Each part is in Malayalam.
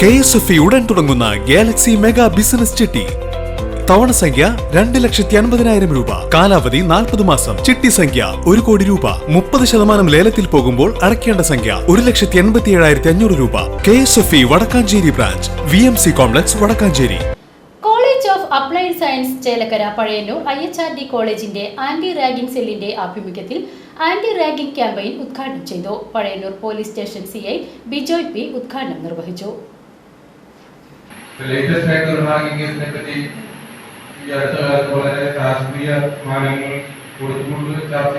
കെ എസ് എഫ് ഉടൻ തുടങ്ങുന്ന ഗാലക്സി മെഗാ ബിസിനസ് ചിട്ടി. തവണ സംഖ്യ രണ്ട് ലക്ഷത്തി അൻപതിനായിരം രൂപ. കാലാവധി നാൽപ്പത് മാസം. ചിട്ടി സംഖ്യ ഒരു കോടി രൂപ. മുപ്പത് ശതമാനം ലേലത്തിൽ പോകുമ്പോൾ അടയ്ക്കേണ്ട സംഖ്യ ഒരു ലക്ഷത്തി എൺപത്തി ഏഴായിരത്തി അഞ്ഞൂറ് രൂപ. K S F E Vadakkanchery branch. V M C complex Vadakkanchery. College of applied science Chelakkara Pazhayannur I H R D കോളേജിന്റെ ആന്റി റാഗിംഗ് സെല്ലിന്റെ ആഭിമുഖ്യത്തിൽ ആന്റി റാഗിംഗ് ക്യാമ്പയിൻ ഉദ്ഘാടനം ചെയ്തു. Pazhayannur police station C I Bijoy P ഉദ്ഘാടനം നിർവഹിച്ചു. ലേറ്റസ്റ്റ് ആയിട്ടുള്ള റാങ്കിങ് കേസിനെ പറ്റി ഈ അടുത്ത കാലത്ത് വളരെ രാഷ്ട്രീയ മാനങ്ങൾ കൊടുത്തുകൊണ്ട് ചർച്ച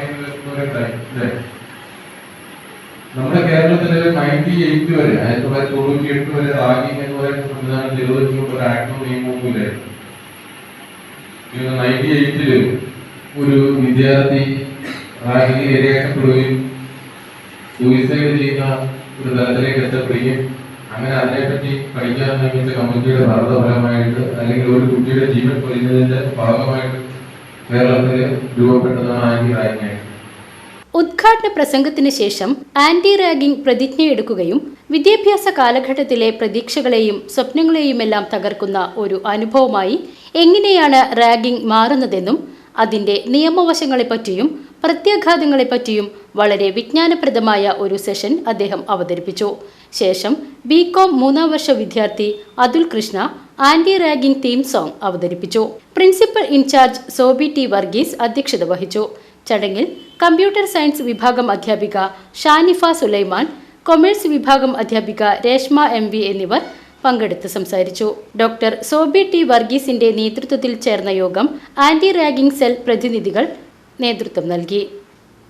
നമ്മുടെ കേരളത്തിൽ നയന്റി എയ്റ്റ് വരെ ആയിരത്തി തൊള്ളായിരത്തി തൊണ്ണൂറ്റി എട്ട് വരെ റാങ്കിങ് എന്ന് പറയുന്ന സംവിധാനം നിരോധിച്ചുകൊണ്ട് ഒരു ആക്ടും നിയമവും ഇല്ലായിരുന്നു നയന്റി എയ്റ്റിൽ ഒരു വിദ്യാർത്ഥി റാങ്കിങ്ങിന് ഇരയാക്കപ്പെടുകയും സൂയിസൈഡ് ചെയ്യുന്ന ഒരു തലത്തിലേക്ക് എത്തപ്പെടുകയും അങ്ങനെ അതിനെപ്പറ്റി പഠിക്കാൻ നിയമിച്ച കമ്മിറ്റിയുടെ ഭാഗഫലമായിട്ട് അല്ലെങ്കിൽ ഒരു കുട്ടിയുടെ ജീവൻ പൊലിഞ്ഞതിന്റെ ഭാഗമായിട്ട് കേരളത്തിൽ രൂപപ്പെട്ടതാണ് റാഗിംഗ് ഉദ്ഘാടന പ്രസംഗത്തിന് ശേഷം ആന്റി റാഗിംഗ് പ്രതിജ്ഞയെടുക്കുകയും വിദ്യാഭ്യാസ കാലഘട്ടത്തിലെ പ്രതീക്ഷകളെയും സ്വപ്നങ്ങളെയുമെല്ലാം തകർക്കുന്ന ഒരു അനുഭവമായി എങ്ങനെയാണ് റാഗിംഗ് മാറുന്നതെന്നും അതിന്റെ നിയമവശങ്ങളെപ്പറ്റിയും പ്രത്യാഘാതങ്ങളെപ്പറ്റിയും വളരെ വിജ്ഞാനപ്രദമായ ഒരു സെഷൻ അദ്ദേഹം അവതരിപ്പിച്ചു. ശേഷം ബി കോം മൂന്നാം വർഷ വിദ്യാർത്ഥി Athul Krishna anti ragging theme song അവതരിപ്പിച്ചു. Principal incharge Sobi T Varghese അധ്യക്ഷത വഹിച്ചു. ചടങ്ങിൽ കമ്പ്യൂട്ടർ സയൻസ് വിഭാഗം അധ്യാപിക ഷാനിഫ സുലൈമാൻ കൊമേഴ്സ് വിഭാഗം അധ്യാപിക രേഷ്മ എം വി എന്നിവർ പങ്കെടുത്ത് സംസാരിച്ചു. ഡോക്ടർ സോബി ടി വർഗീസിന്റെ നേതൃത്വത്തിൽ ചേർന്ന യോഗം ആന്റി റാഗിംഗ് സെൽ പ്രതിനിധികൾ നേതൃത്വം നൽകി.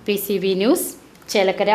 P news Chelakkara.